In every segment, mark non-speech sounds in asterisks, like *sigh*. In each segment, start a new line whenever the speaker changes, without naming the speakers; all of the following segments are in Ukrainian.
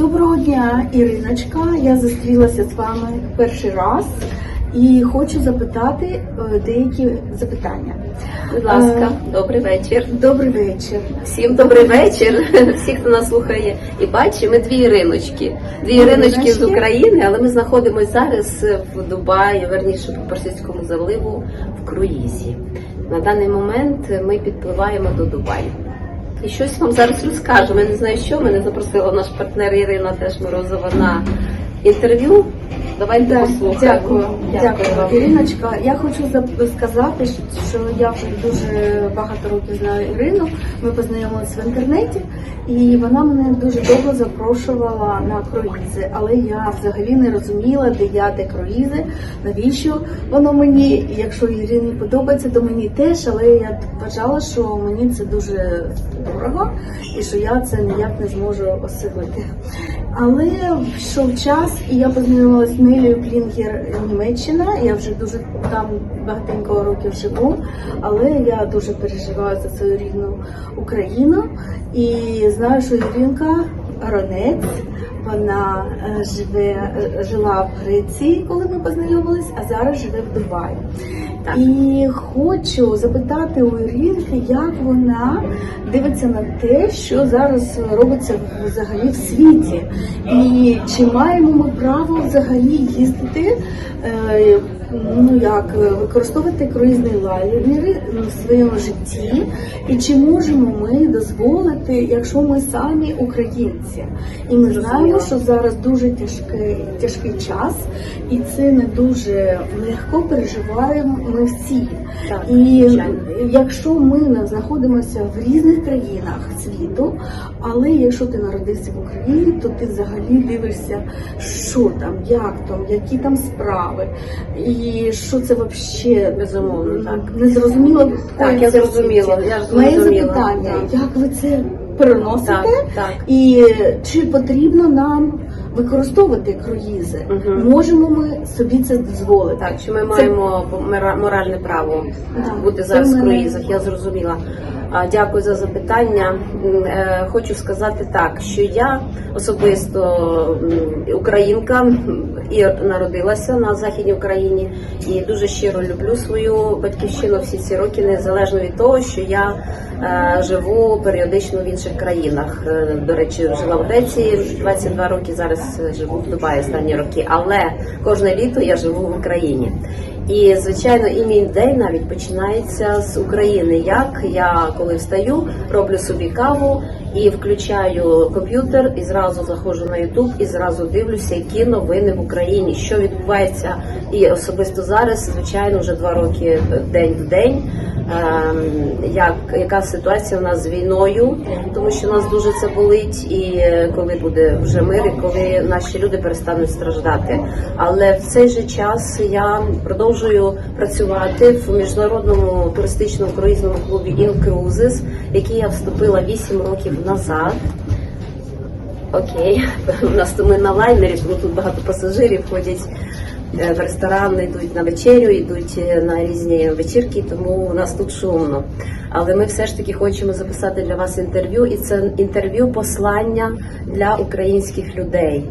Доброго дня, Іриночка. Я зустрілася з вами перший раз і хочу запитати е, деякі запитання.
Будь ласка, добрий вечір.
Е, Добрий вечір.
Всім добрий вечір. *laughs* Всі, хто нас слухає і бачить, ми дві Іриночки. Дві Іриночки з України, але ми знаходимося зараз в Дубаї, верніше по Персидському заливу в круїзі. На даний момент ми підпливаємо до Дубаю. І щось вам зараз розкажу. Я не знаю, що мене запросила наш партнер Ірина теж Морозова на інтерв'ю. Давайте
Да,
послухаємо.
Дякую, дякую,
вам.
Іриночка. Я хочу сказати, що я вже дуже багато років знаю Ірину. Ми познайомилися в інтернеті, і вона мене дуже довго запрошувала на круїзи. Але я взагалі не розуміла, де я де круїзи, навіщо воно мені. Якщо Ірині подобається, то мені теж. Але я вважала, що мені це дуже дорого і що я це ніяк не зможу осилити. Але йшов час, і я познайомилася з Нелею Клінгер Німеччина. Я вже дуже там багатенько років живу, але я дуже переживаю за свою рідну Україну. І знаю, що Іринка Ронець. Вона е, живе, е, жила в Греції, коли ми познайомились, а зараз живе в Дубаї.
Так.
І хочу запитати у Іринки, як вона дивиться на те, що зараз робиться взагалі в світі, і чи маємо ми право взагалі їздити, е, ну як е, використовувати круїзні лайнери в своєму житті, і чи можемо ми дозволити, якщо ми самі українці, і ми знаємо, що зараз дуже тяжкий тяжкий час, і це не дуже легко переживаємо ми всі.
Так,
І
звичайно.
якщо ми знаходимося в різних країнах світу, але якщо ти народився в Україні, то ти взагалі дивишся, що там, як там, які там справи, і що це взагалі
Безумовно, так.
Не зрозуміло
Так, я зрозуміла,
Моє запитання, як ви це переносите?
Так, так.
І чи потрібно нам використовувати круїзи?
Мгм.
Можемо ми собі це дозволити?
Так, що ми
Це-
маємо мора- моральне право
Так,
бути зараз в круїзах, я зрозуміла. Дякую за запитання. Е, Хочу сказати так, що я особисто українка і народилася на західній Україні і дуже щиро люблю свою батьківщину всі ці роки, незалежно від того, що я живу періодично в інших країнах. Е, До речі, жила в Греції 22 роки. Зараз е, живу в Дубаї останні роки, але кожне літо я живу в Україні. І звичайно, і мій день навіть починається з України. Як я коли встаю, роблю собі каву і включаю комп'ютер, і зразу заходжу на Ютуб і зразу дивлюся, які новини в Україні, що відбувається. І особисто зараз, звичайно, вже два роки день в день. ем, Як яка ситуація у нас з війною, тому що нас дуже це болить, і е, коли буде вже мир, і коли наші люди перестануть страждати. Але в цей же час я продовжую працювати в міжнародному туристичному круїзному клубі Incruises, в який я вступила 8 років назад. Окей, у нас ми на лайнері, тому тут багато пасажирів ходять е, в ресторани, йдуть на вечерю, йдуть е, на різні вечірки, тому у нас тут шумно. Але ми все ж таки хочемо записати для вас інтерв'ю, і це інтерв'ю послання для українських людей.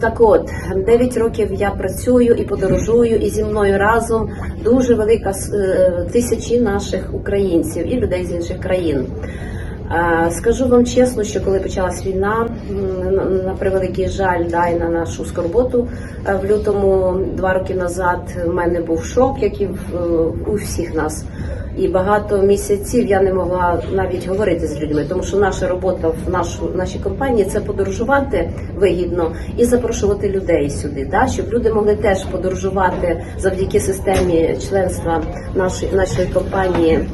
Так от, 9 років я працюю і подорожую, і зі мною разом дуже велика е, тисячі наших українців і людей з інших країн. Е, Скажу вам чесно, що коли почалась війна, на- превеликий жаль, да, і на нашу скорботу е, в лютому два роки назад в мене був шок, як і е, у всіх нас. І багато місяців я не могла навіть говорити з людьми, тому що наша робота в нашу нашій компанії це подорожувати вигідно і запрошувати людей сюди, да, щоб люди могли теж подорожувати завдяки системі членства нашої нашої компанії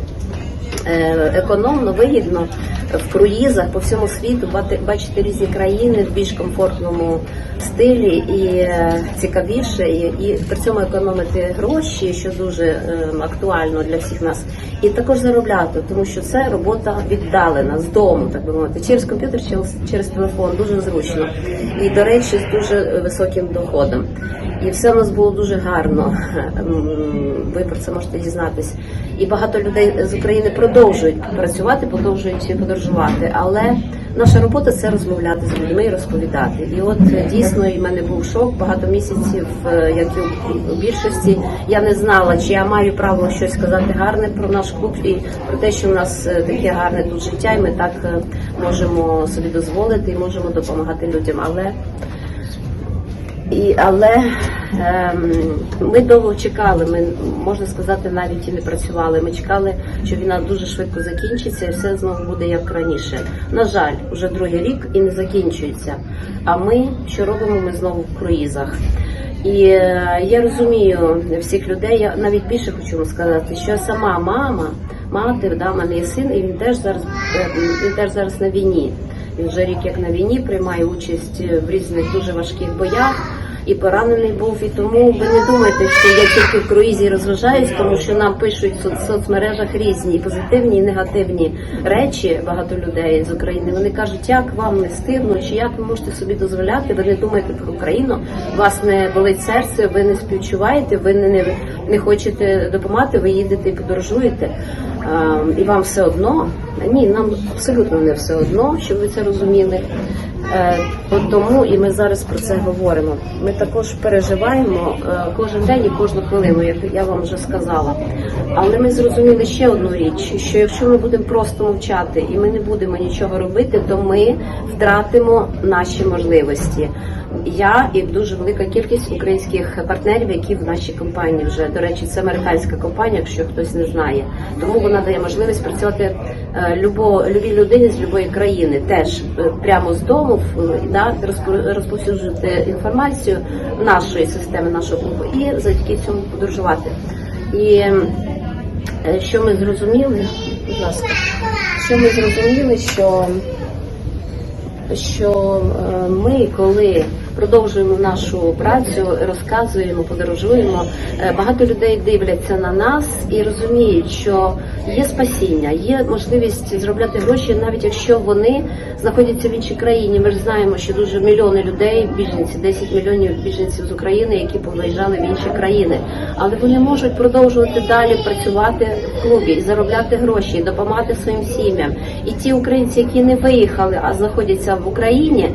економно, вигідно в круїзах по всьому світу, бачити різні країни в більш комфортному стилі і е, цікавіше, і, і при цьому економити гроші, що дуже е, актуально для всіх нас, і також заробляти, тому що це робота віддалена з дому, так би мовити, через комп'ютер, через, через телефон, дуже зручно. І, до речі, з дуже е, високим доходом. І все у нас було дуже гарно. Ви про це можете дізнатись. І багато людей з України продовжують працювати, продовжують подорожувати. Але наша робота це розмовляти з людьми і розповідати. І от е, дійсно і в мене був шок багато місяців, е, як і у- більшості. Я не знала, чи я маю право щось сказати гарне про наш клуб і про те, що в нас е, таке гарне тут життя, і ми так можемо собі дозволити і можемо допомагати людям. Але і, але ем, ми довго чекали. Ми можна сказати, навіть і не працювали. Ми чекали, що війна дуже швидко закінчиться, і все знову буде як раніше. На жаль, вже другий рік і не закінчується. А ми що робимо? Ми знову в круїзах. І е, я розумію всіх людей. Я навіть більше хочу вам сказати, що сама мама, мати, да, в мене є син, і він теж зараз е, він теж зараз на війні. Вже рік як на війні приймає участь в різних дуже важких боях. І поранений був, і тому ви не думайте, що я тільки в круїзі розважаюсь, тому що нам пишуть в соц- соцмережах різні позитивні і негативні речі. Багато людей з України. Вони кажуть, як вам не стидно, чи як ви можете собі дозволяти? Ви не думаєте про Україну, вас не болить серце, ви не співчуваєте, ви не, не, не хочете допомагати, ви їдете і подорожуєте. А, і вам все одно. Ні, нам абсолютно не все одно, щоб ви це розуміли. Е, тому і ми зараз про це говоримо. Ми також переживаємо е, кожен день і кожну хвилину, як я вам вже сказала. Але ми зрозуміли ще одну річ: що якщо ми будемо просто мовчати і ми не будемо нічого робити, то ми втратимо наші можливості. Я і дуже велика кількість українських партнерів, які в нашій компанії вже до речі, це американська компанія, якщо хтось не знає. Тому вона дає можливість працювати е, любо, любій людині з любої країни, теж е, прямо з дому да, розпо- розповсюджувати інформацію нашої системи, нашого клубу, і завдяки цьому подорожувати. І е, що ми зрозуміли, будь ласка, що ми зрозуміли, що що е, ми, коли продовжуємо нашу працю, розказуємо, подорожуємо, е, багато людей дивляться на нас і розуміють, що є спасіння, є можливість зробляти гроші, навіть якщо вони знаходяться в іншій країні. Ми ж знаємо, що дуже мільйони людей, біженці, 10 мільйонів біженців з України, які повиїжджали в інші країни, але вони можуть продовжувати далі працювати в клубі заробляти гроші, допомагати своїм сім'ям. І ті українці, які не виїхали, а знаходяться в Україні.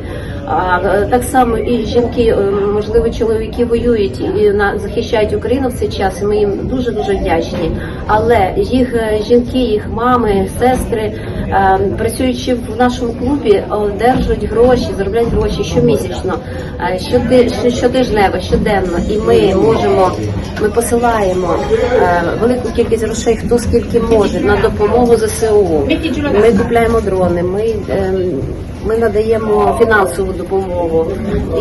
Так само і жінки, е, можливо, чоловіки воюють і захищають Україну в цей час. Ми їм дуже дуже вдячні. Але їх е, жінки, їх мами, сестри, е, працюючи в нашому клубі, одержують гроші, заробляють гроші щомісячно, щоти- що- щотижнево, щоденно. І ми можемо, ми посилаємо велику кількість грошей, хто скільки може на допомогу ЗСУ. Ми купляємо дрони. Ми ем, ми надаємо фінансову допомогу.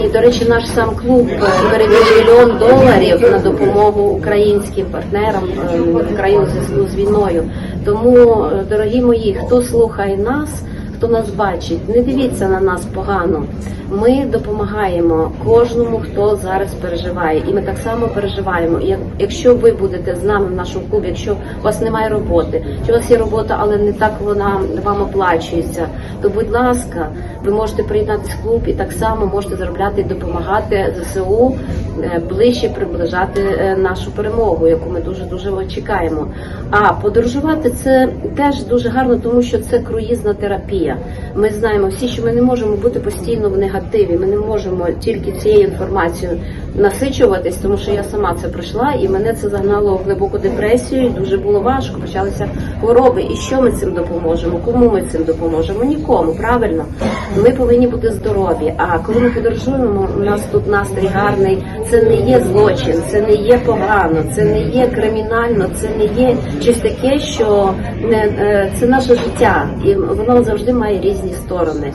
І, до речі, наш сам клуб е, перевів мільйон доларів на допомогу українським партнерам країн в країну зв'язку з війною. Тому, е, дорогі мої, хто слухає нас, хто нас бачить, не дивіться на нас погано. Ми допомагаємо кожному, хто зараз переживає, і ми так само переживаємо. Як- якщо ви будете з нами в нашому клубі, якщо у вас немає роботи, чи у вас є робота, але не так вона вам оплачується, то будь ласка, ви можете приєднатися в клуб і так само можете заробляти і допомагати ЗСУ е, ближче приближати е, нашу перемогу, яку ми дуже дуже чекаємо. А подорожувати це теж дуже гарно, тому що це круїзна терапія. Ми знаємо всі, що ми не можемо бути постійно в негативі. Ми не можемо тільки цією інформацією насичуватись, тому що я сама це пройшла, і мене це загнало в глибоку депресію. і Дуже було важко. Почалися хвороби. І що ми цим допоможемо? Кому ми цим допоможемо? Нікому, правильно. Ми повинні бути здорові. А коли ми подорожуємо, у нас тут настрій гарний. Це не є злочин, це не є погано, це не є кримінально, це не є щось таке, що не е, це наше життя, і воно завжди має різні сторони.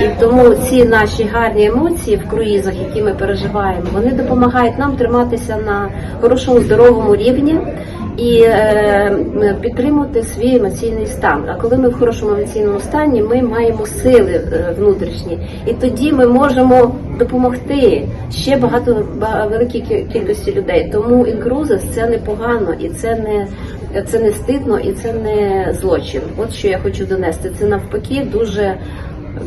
І тому ці наші гарні емоції в круїзах, які ми переживаємо, вони допомагають нам триматися на хорошому здоровому рівні і е, підтримувати свій емоційний стан. А коли ми в хорошому емоційному стані, ми маємо сили е, внутрішні, і тоді ми можемо допомогти ще багато ба- великій кількості людей. Тому інкрузис це непогано і це не. Це не стидно і це не злочин. От що я хочу донести. Це навпаки дуже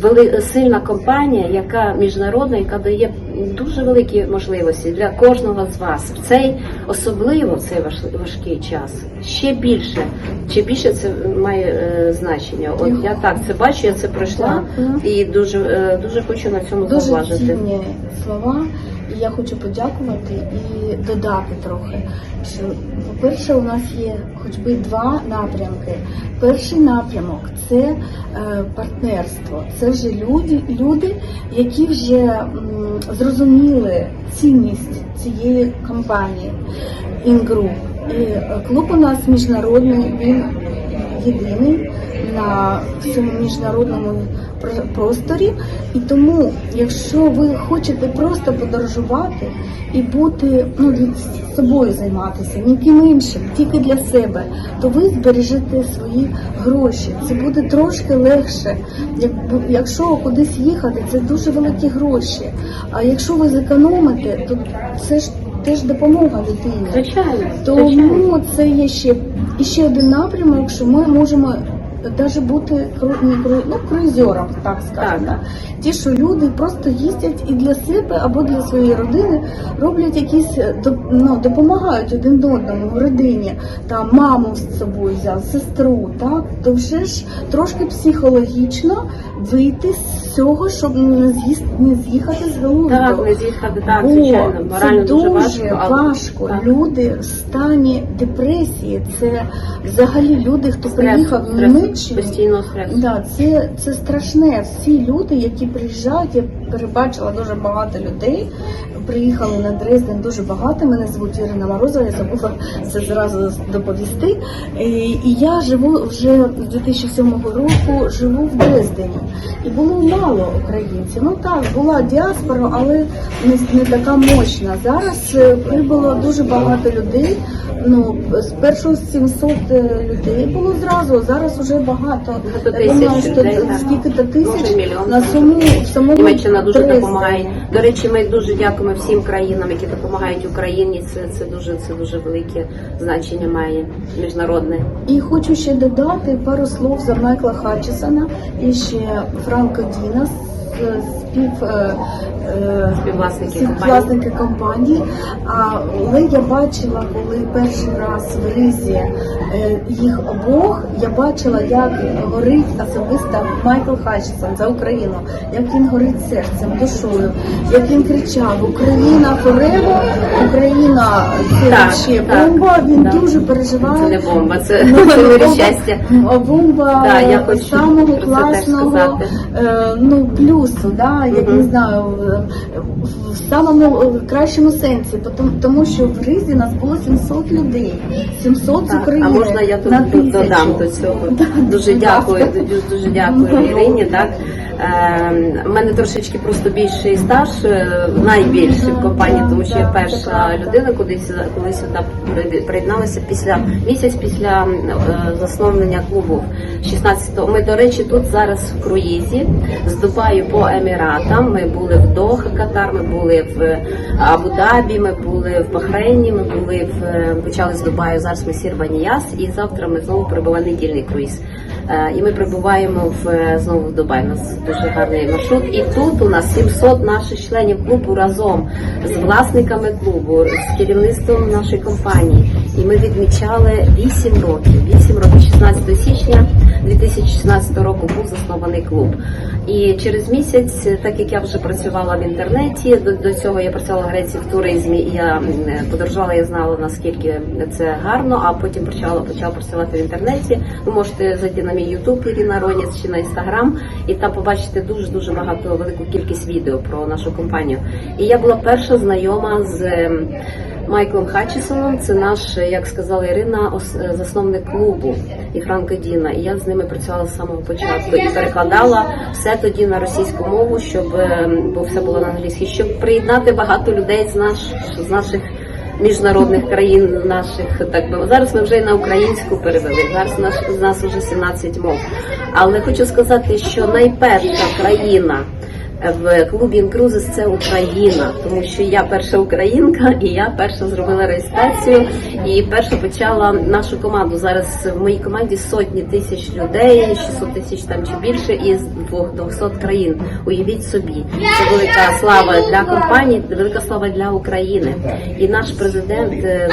вели- сильна компанія, яка міжнародна, яка дає дуже великі можливості для кожного з вас в цей особливо в цей важ- важкий час. Ще більше, ще більше це має е, значення. От я так це бачу, я це пройшла і дуже е, дуже хочу на цьому
Дуже
зауважити.
цінні слова, я хочу подякувати і додати трохи. Що, по-перше, у нас є хоч би два напрямки. Перший напрямок це е, партнерство. Це вже люди, люди, які вже зрозуміли цінність цієї компанії Інгруп. І е, клуб у нас міжнародний, він єдиний на всьому міжнародному про- просторі. І тому, якщо ви хочете просто подорожувати і бути ну, собою займатися, ніким іншим, тільки для себе, то ви збережете свої гроші. Це буде трошки легше. Як, якщо кудись їхати, це дуже великі гроші. А якщо ви зекономите, то це ж теж допомога.
Звичайно, звичайно.
Тому це є ще і ще один напрямок, що ми можемо навіть бути не кру- ну, круїзером, так скажемо.
Так.
Ті, що люди просто їздять і для себе або для своєї родини роблять якісь е, ну, допомагають один одному в родині, там маму з собою взяв, сестру, так то вже ж трошки психологічно вийти з цього, щоб не з'їсти, не з'їхати з глузду.
Так, не з'їхати, так,
Бо
звичайно, морально
це
дуже
дуже
важко. але-
важко.
Так.
Люди в стані депресії. Це взагалі люди, хто
Стрес,
приїхав в
стрес,
Німеччину.
постійно стрес.
Да, це, це страшне. Всі люди, які приїжджають, я перебачила дуже багато людей. Приїхали на Дрезден дуже багато. Мене звуть Ірина Морозова, я забула це зразу доповісти. І, і я живу вже з 2007 року, живу в Дрездені. І було мало українців. Ну так, була діаспора, але не, не така мощна. Зараз е, прибуло дуже багато людей. Ну, спершу 700 людей було зразу, зараз уже багато. Думаю, що
людей,
скільки-то тисяч на саму, в самому
Дуже допомагає. До речі, ми дуже дякуємо всім країнам, які допомагають Україні. Це, це дуже це дуже велике значення має міжнародне.
І хочу ще додати пару слов за Майкла Хатчесона і ще Франка Діна, с- спів, е, е,
Співвласники
співвласники компанії. Але я бачила, коли перший раз в Ризі е, їх обох, я бачила, як горить особисто Майкл Хатчесон за Україну, як він горить серцем, душою, як він кричав Україна форево, Україна це ще бомба. Він
так.
дуже переживає.
Це не бомба, це,
Ну,
мирі
бомба-
щастя.
Бомба
Да, я
самого класного ну, плюсу, да, як не знаю, в, самому е, кращому сенсі, тому, що в Ризі нас було 700 людей, 700 з України
а можна я тут
на
додам до цього?
Да,
Дуже дякую, дуже, дякую Ірині. Так. У мене трошечки просто більший стаж, е, найбільший в компанії, тому що я перша людина, куди сюди, коли сюди приєдналася після місяць після е, засновлення клубу. 16-го. Ми, до речі, тут зараз в круїзі з Дубаю по Еміратам. Ми були в Доха, Катар, ми були в Абу-Дабі, ми були в Бахрейні, ми були в е, почали з Дубаю. Зараз ми Сірваніяс, і завтра ми знову прибуваємо недільний круїз. Е, І ми прибуваємо в е, знову в Дубай. У нас дуже гарний маршрут. І тут у нас 700 наших членів клубу разом з власниками клубу, з керівництвом нашої компанії. І ми відмічали 8 років. 8 років, 16 січня 2016 року був заснований клуб. І через місяць, так як я вже працювала в інтернеті, до, до цього я працювала в Греції в туризмі, і я подорожувала, я знала наскільки це гарно, а потім почала почала працювати в інтернеті. Ви можете зайти на мій Ютуб Ірина Роніц чи на інстаграм, і там побачите дуже дуже багато велику кількість відео про нашу компанію. І я була перша знайома з. Ем, Майклом Хатчесоном, це наш, як сказала Ірина, засновник клубу і Франко Діна. І я з ними працювала з самого початку і перекладала все тоді на російську мову, щоб е, бо все було на англійській, щоб приєднати багато людей з наш з наших. Міжнародних країн наших так би зараз ми вже і на українську перевели. Зараз наш з нас вже 17 мов. Але хочу сказати, що найперша країна, в клубі Інкрузис це Україна, тому що я перша українка, і я перша зробила реєстрацію і перша почала нашу команду. Зараз в моїй команді сотні тисяч людей, 600 тисяч там чи більше, із двох 200 країн. Уявіть собі, це велика слава для компанії, велика слава для України. І наш президент е,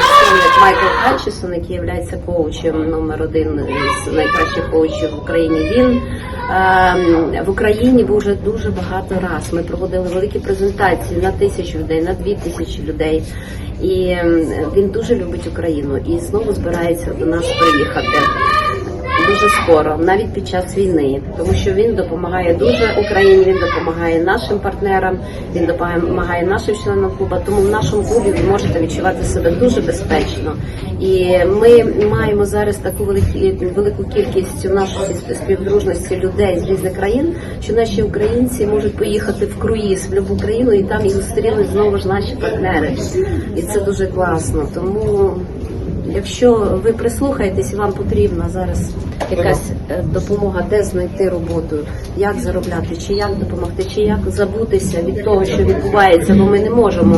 Майкл Хатчесон, який є коучем номер один з найкращих коучів в Україні. Він Ем, в Україні вже дуже багато раз. Ми проводили великі презентації на тисячу людей, на дві тисячі людей. І ем, він дуже любить Україну і знову збирається до нас приїхати. Дуже скоро, навіть під час війни, тому що він допомагає дуже Україні. Він допомагає нашим партнерам, він допомагає нашим членам клубу. Тому в нашому клубі ви можете відчувати себе дуже безпечно. І ми маємо зараз таку велику, кількість у нашій співдружності людей з різних країн, що наші українці можуть поїхати в круїз в любу країну, і там їх зустрінуть знову ж наші партнери. І це дуже класно. Тому Якщо ви прислухаєтесь вам потрібна зараз якась е, допомога, де знайти роботу, як заробляти, чи як допомогти, чи як забутися від того, що відбувається, бо ми не можемо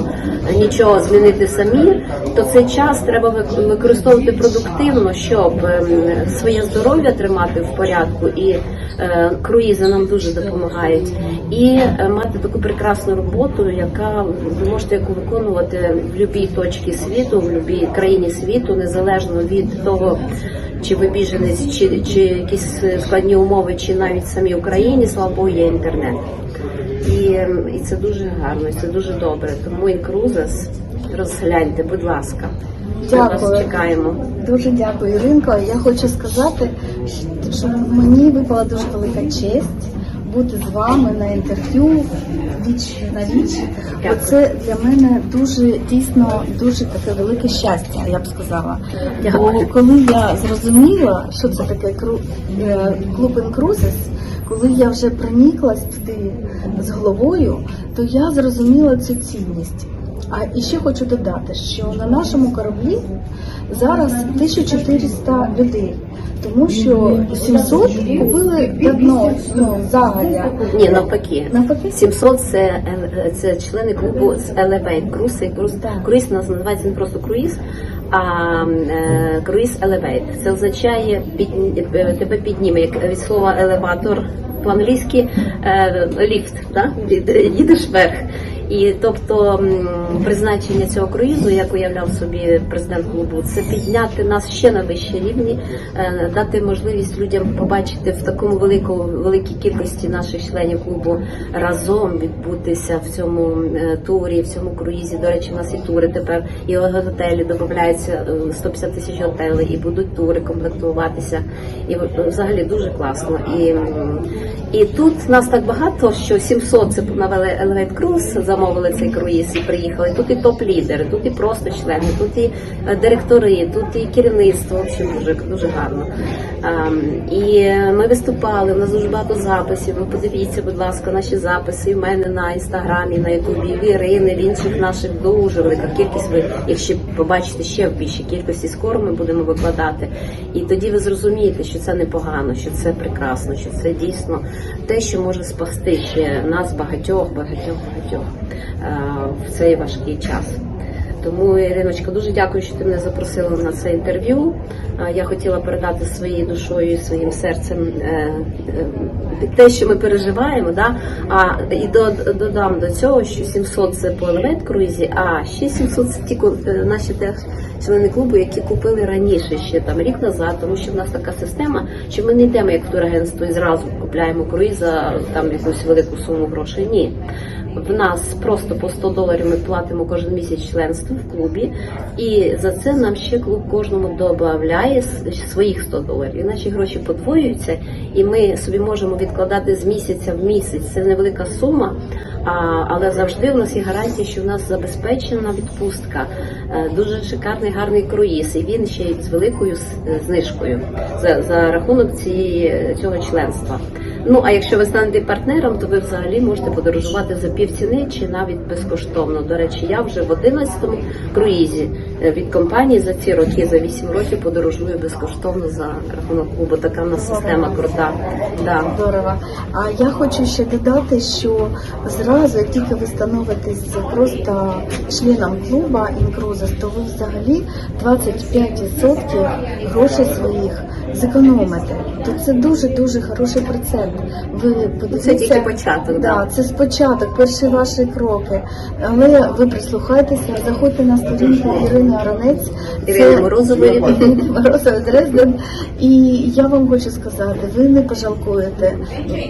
нічого змінити самі, то цей час треба вик- використовувати продуктивно, щоб ем, своє здоров'я тримати в порядку, і е, круїзи нам дуже допомагають, і е, мати таку прекрасну роботу, яка ви можете яку виконувати в будь-якій точці світу, в будь-якій країні світу, незалежно від того, чи ви біженець, чи, чи якісь складні умови, чи навіть самій Україні, слава Богу, є інтернет. І, ем, і це дуже гарно, і це дуже добре. Тому інкрузес розгляньте, будь ласка. Ми вас чекаємо.
Дуже дякую, Іринко. Я хочу сказати, що мені випала дуже велика честь бути з вами на інтерв'ю віч на віч. Оце для мене дуже дійсно дуже таке велике щастя, я б сказала.
Дякую.
Бо коли я зрозуміла, що це таке е, клуб інкрузис, коли я вже проніклась туди з головою, то я зрозуміла цю цінність. А і ще хочу додати, що на нашому кораблі зараз 1400 людей, тому що 700 купили давно ну, загадя.
Ні, навпаки.
Навпаки?
700 це, е, це члени клубу з Elevate Cruise. І
Так.
круїз у нас називається не просто круїз, а е, круїз Elevate. Це означає під, е, тебе підніме, як від слова елеватор по-англійськи е, ліфт, да? Їдеш вверх. І тобто призначення цього круїзу, як уявляв собі президент клубу, це підняти нас ще на вищі рівні, е, дати можливість людям побачити в такому велику, великій кількості наших членів клубу разом відбутися в цьому е, турі, в цьому круїзі. До речі, у нас і тури тепер, і готелі додаються е, 150 тисяч готелей, і будуть тури комплектуватися. І е, взагалі дуже класно. І, і тут нас так багато, що 700 це навели Elevate Cruise, замовили цей круїз і приїхали. Тут і топ-лідери, тут і просто члени, тут і е, директори, тут і керівництво. В общем, дуже дуже гарно. Ем, І ми виступали. У нас дуже багато записів. Ви подивіться, будь ласка, наші записи. і в мене на інстаграмі, на ютубі, в Ірини, в інших наших дуже велика кількість. Ви ще побачите ще в більшій кількості. Скоро ми будемо викладати. І тоді ви зрозумієте, що це непогано, що це прекрасно, що це дійсно те, що може спасти нас багатьох, багатьох, багатьох е, в цей важкий час. Тому, Іриночка, дуже дякую, що ти мене запросила на це інтерв'ю. Е, Я хотіла передати своєю душою, своїм серцем е, те, що ми переживаємо. Да? А і до- додам до цього, що 700 це по елемент круїзі, а ще 700 це ті наші теж члени клубу, які купили раніше, ще там рік назад, тому що в нас така система, що ми не йдемо як в турагентство і зразу купляємо круїз за там якусь велику суму грошей. Ні. В нас просто по 100 доларів ми платимо кожен місяць членство в клубі, і за це нам ще клуб кожному додає своїх 100 доларів. І наші гроші подвоюються, і ми собі можемо відкладати з місяця в місяць. Це невелика сума, але завжди в нас є гарантія, що в нас забезпечена відпустка. Е, Дуже шикарний гарний круїз, і він ще й з великою знижкою за, за рахунок цієї цього членства. Ну а якщо ви станете партнером, то ви взагалі можете подорожувати за півціни чи навіть безкоштовно. До речі, я вже в 11-му круїзі е, від компанії за ці роки, за 8 років подорожую безкоштовно за рахунок клубу. Така в нас система крута. Да.
Здорово. А я хочу ще додати, що зразу, як тільки ви становитесь просто членом клуба Інкрузес, то ви взагалі 25% грошей своїх зекономите. То це дуже дуже хороший процент. Ви подивіться,
Це тільки початок,
Да,
да.
це спочаток, перші ваші кроки. Але ви прислухайтеся, заходьте на сторінку Ірини Аронець.
Ірини Морозової. *laughs*
Морозової Дрезден. І я вам хочу сказати, ви не пожалкуєте.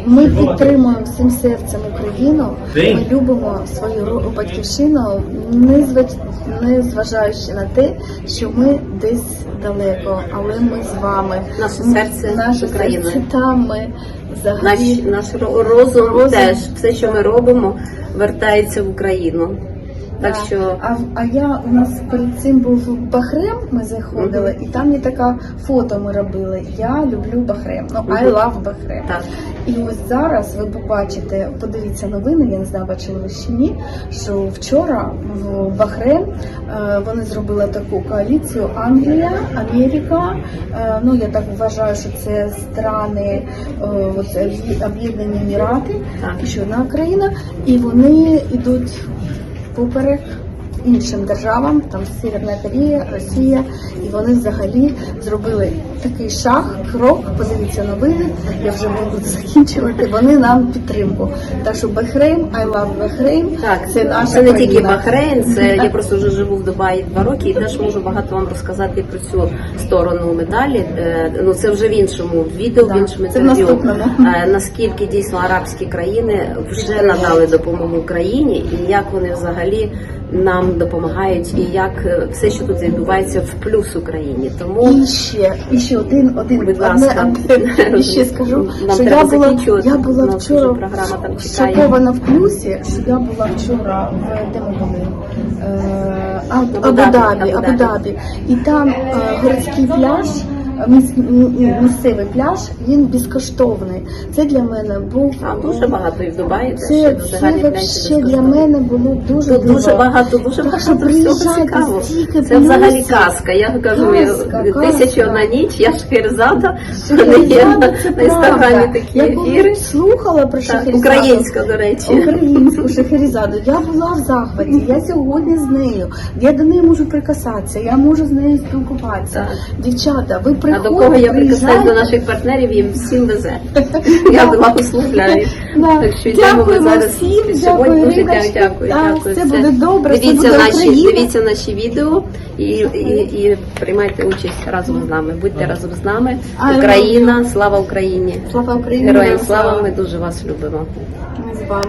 Ми підтримуємо всім серцем Україну. Ми любимо свою батьківщину, не зваж- зважаючи на те, що ми десь далеко, але ми з вами.
Наше серце
наше серце там. Ми взагалі.
наш ро- розум,
Розум.
теж все, що ми робимо, вертається в Україну. Так
Да.
що
а, а я у нас перед цим був Бахрем. Ми заходили, і там є така фото. Ми робили. Я люблю Бахрем. Ну I love Бахрем.
так.
І ось зараз ви побачите, подивіться новини. Я не знаю, бачили ви чи ні. Що вчора в Бахрейн е, вони зробили таку коаліцію Англія, Америка. е, Ну я так вважаю, що це страни е, от, Об'єднані Емірати, ще одна країна, і вони йдуть поперек. Іншим державам, там Северна Корея, Росія, і вони взагалі зробили такий шаг, крок. Подивіться новини. Я вже буду закінчувати. Вони нам підтримку. Так що Бахрейн, I love Бахрейн.
Так,
це наша
це не тільки. Бахрейн, це *laughs* я просто вже живу в Дубаї два роки і теж можу багато вам розказати про цю сторону медалі. Е, Ну це вже в іншому відео,
Да,
в іншому інтерв'ю. Е, Наскільки дійсно арабські країни вже надали допомогу Україні, і як вони взагалі нам допомагають, і як е, все, що тут відбувається, в плюс Україні. Тому
І ще, і ще один, один,
Будь ласка.
одне. *laughs* і ще скажу,
Нам
що
треба
я була,
закінчувати.
я була вчора
програма там чекає.
шокована в плюсі, що я була вчора в де ми були?
Абу-Дабі,
Абу-Дабі. І там е, городський пляж, місцевий пляж, він безкоштовний. Це для мене був
а дуже багато і в Дубаї
це, це
гарні
для мене було дуже
Тут дуже багато, дуже багато всього цікавого. Це взагалі казка. Я кажу, тисячу на ніч, я є на інстаграмі такі
Я
ефіри.
слухала про
Так, Українська, до речі.
Українську Шахерезаду. Я була в захваті. Я сьогодні з нею. Я до неї можу прикасатися. Я можу з нею спілкуватися. Дівчата, ви
А до кого я прикасаюсь до наших партнерів, їм всім везе. Я благословляю.
Да.
Так що йдемо ми зараз. Сьогодні дуже дякую, дякую.
все буде добре,
Дивіться наші, дивіться наші відео і, і, і приймайте участь разом з нами. Будьте разом з нами. Україна, слава Україні!
Слава Україні!
Героям слава! Ми дуже вас любимо.
Ми з вами.